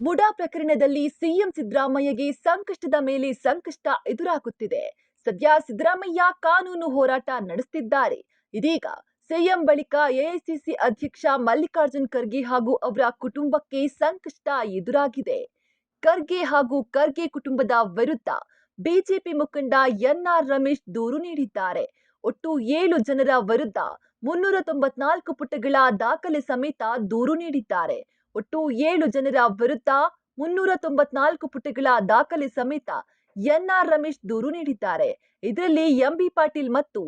ಮುಡಾ ಪ್ರಕರಣದಲ್ಲಿ ಸಿಎಂ ಸಿದ್ದರಾಮಯ್ಯಗೆ ಸಂಕಷ್ಟದ ಮೇಲೆ ಸಂಕಷ್ಟ ಎದುರಾಗುತ್ತಿದೆ. ಸದ್ಯ ಸಿದ್ದರಾಮಯ್ಯ ಕಾನೂನು ಹೋರಾಟ ನಡೆಸುತ್ತಿದ್ದಾರೆ ಇದೀಗ ಸಿಎಂ ಬಳಿಕ ಎಐಸಿಸಿ ಅಧ್ಯಕ್ಷ ಮಲ್ಲಿಕಾರ್ಜುನ್ ಖರ್ಗೆ ಹಾಗೂ ಅವರ ಕುಟುಂಬಕ್ಕೆ ಸಂಕಷ್ಟ ಎದುರಾಗಿದೆ. ಖರ್ಗೆ ಹಾಗೂ ಖರ್ಗೆ ಕುಟುಂಬದ ವಿರುದ್ಧ ಬಿಜೆಪಿ ಮುಖಂಡ ಎನ್ಆರ್ ರಮೇಶ್ ದೂರು ನೀಡಿದ್ದಾರೆ. ಒಟ್ಟು ಏಳು ಜನರ ವಿರುದ್ಧ ಮುನ್ನೂರ ತೊಂಬತ್ನಾಲ್ಕು ಪುಟಗಳ ದಾಖಲೆ ಸಮೇತ ದೂರು ನೀಡಿದ್ದಾರೆ. ಒಟ್ಟು ಏಳು ಜನರ ವಿರುದ್ಧ ಮುನ್ನೂರ ತೊಂಬತ್ನಾಲ್ಕು ಪುಟಗಳ ದಾಖಲೆ ಸಮೇತ ಎನ್ಆರ್ ರಮೇಶ್ ದೂರು ನೀಡಿದ್ದಾರೆ. ಇದರಲ್ಲಿ ಎಂಬಿ ಪಾಟೀಲ್ ಮತ್ತು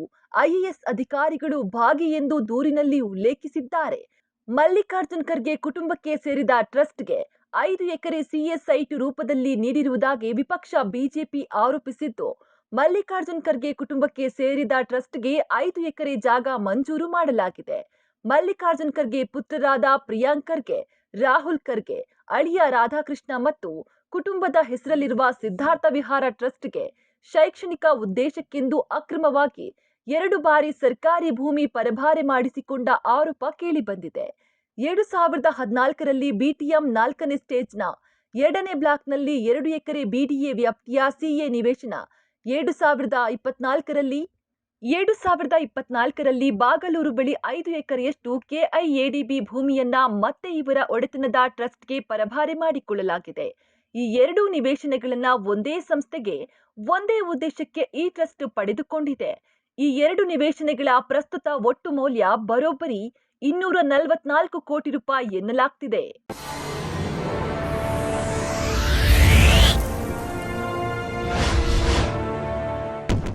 ಐಎಎಸ್ ಅಧಿಕಾರಿಗಳು ಭಾಗಿ ಎಂದು ದೂರಿನಲ್ಲಿ ಉಲ್ಲೇಖಿಸಿದ್ದಾರೆ. ಮಲ್ಲಿಕಾರ್ಜುನ್ ಖರ್ಗೆ ಕುಟುಂಬಕ್ಕೆ ಸೇರಿದ ಟ್ರಸ್ಟ್ಗೆ ಐದು ಎಕರೆ ಸಿಎಸ್ ಸೈಟ್ ರೂಪದಲ್ಲಿ ನೀಡಿರುವುದಾಗಿ ವಿಪಕ್ಷ ಬಿಜೆಪಿ ಆರೋಪಿಸಿದ್ದು, ಮಲ್ಲಿಕಾರ್ಜುನ್ ಖರ್ಗೆ ಕುಟುಂಬಕ್ಕೆ ಸೇರಿದ ಟ್ರಸ್ಟ್ಗೆ ಐದು ಎಕರೆ ಜಾಗ ಮಂಜೂರು ಮಾಡಲಾಗಿದೆ. ಮಲ್ಲಿಕಾರ್ಜುನ್ ಖರ್ಗೆ ಪುತ್ರರಾದ ಪ್ರಿಯಾಂಕ್ ಖರ್ಗೆ ರಾಹುಲ್ ಖರ್ಗೆ, ಅಳಿಯ ರಾಧಾಕೃಷ್ಣ ಮತ್ತು ಕುಟುಂಬದ ಹೆಸರಲ್ಲಿರುವ ಸಿದ್ಧಾರ್ಥ ವಿಹಾರ ಟ್ರಸ್ಟ್ಗೆ ಶೈಕ್ಷಣಿಕ ಉದ್ದೇಶಕ್ಕೆಂದು ಅಕ್ರಮವಾಗಿ ಎರಡು ಬಾರಿ ಸರ್ಕಾರಿ ಭೂಮಿ ಪರಭಾರೆ ಮಾಡಿಸಿಕೊಂಡ ಆರೋಪ ಕೇಳಿಬಂದಿದೆ. ಎರಡು ಸಾವಿರದ ಹದಿನಾಲ್ಕರಲ್ಲಿ ಬಿಟಿಎಂ ನಾಲ್ಕನೇ ಸ್ಟೇಜ್ನ ಎರಡನೇ ಬ್ಲಾಕ್ನಲ್ಲಿ ಎರಡು ಎಕರೆ ಬಿಡಿಎ ವ್ಯಾಪ್ತಿಯ ಸಿಎ ನಿವೇಶನ ಎರಡು ಸಾವಿರದ ಇಪ್ಪತ್ನಾಲ್ಕರಲ್ಲಿ ಎರಡು ಸಾವಿರದ ಇಪ್ಪತ್ನಾಲ್ಕರಲ್ಲಿ ಬಾಗಲೂರು ಬಳಿ ಐದು ಎಕರೆಯಷ್ಟು ಕೆಐಎಡಿಬಿ ಭೂಮಿಯನ್ನ ಮತ್ತೆ ಇವರ ಒಡೆತನದ ಟ್ರಸ್ಟ್ಗೆ ಪರಭಾರೆ ಮಾಡಿಕೊಳ್ಳಲಾಗಿದೆ. ಈ ಎರಡೂ ನಿವೇಶನಗಳನ್ನ ಒಂದೇ ಸಂಸ್ಥೆಗೆ, ಒಂದೇ ಉದ್ದೇಶಕ್ಕೆ ಈ ಟ್ರಸ್ಟ್ ಪಡೆದುಕೊಂಡಿದೆ. ಈ ಎರಡು ನಿವೇಶನಗಳ ಪ್ರಸ್ತುತ ಒಟ್ಟು ಮೌಲ್ಯ ಬರೋಬ್ಬರಿ ಇನ್ನೂರ ನಲವತ್ನಾಲ್ಕು ಕೋಟಿ ರೂಪಾಯಿ ಎನ್ನಲಾಗ್ತಿದೆ.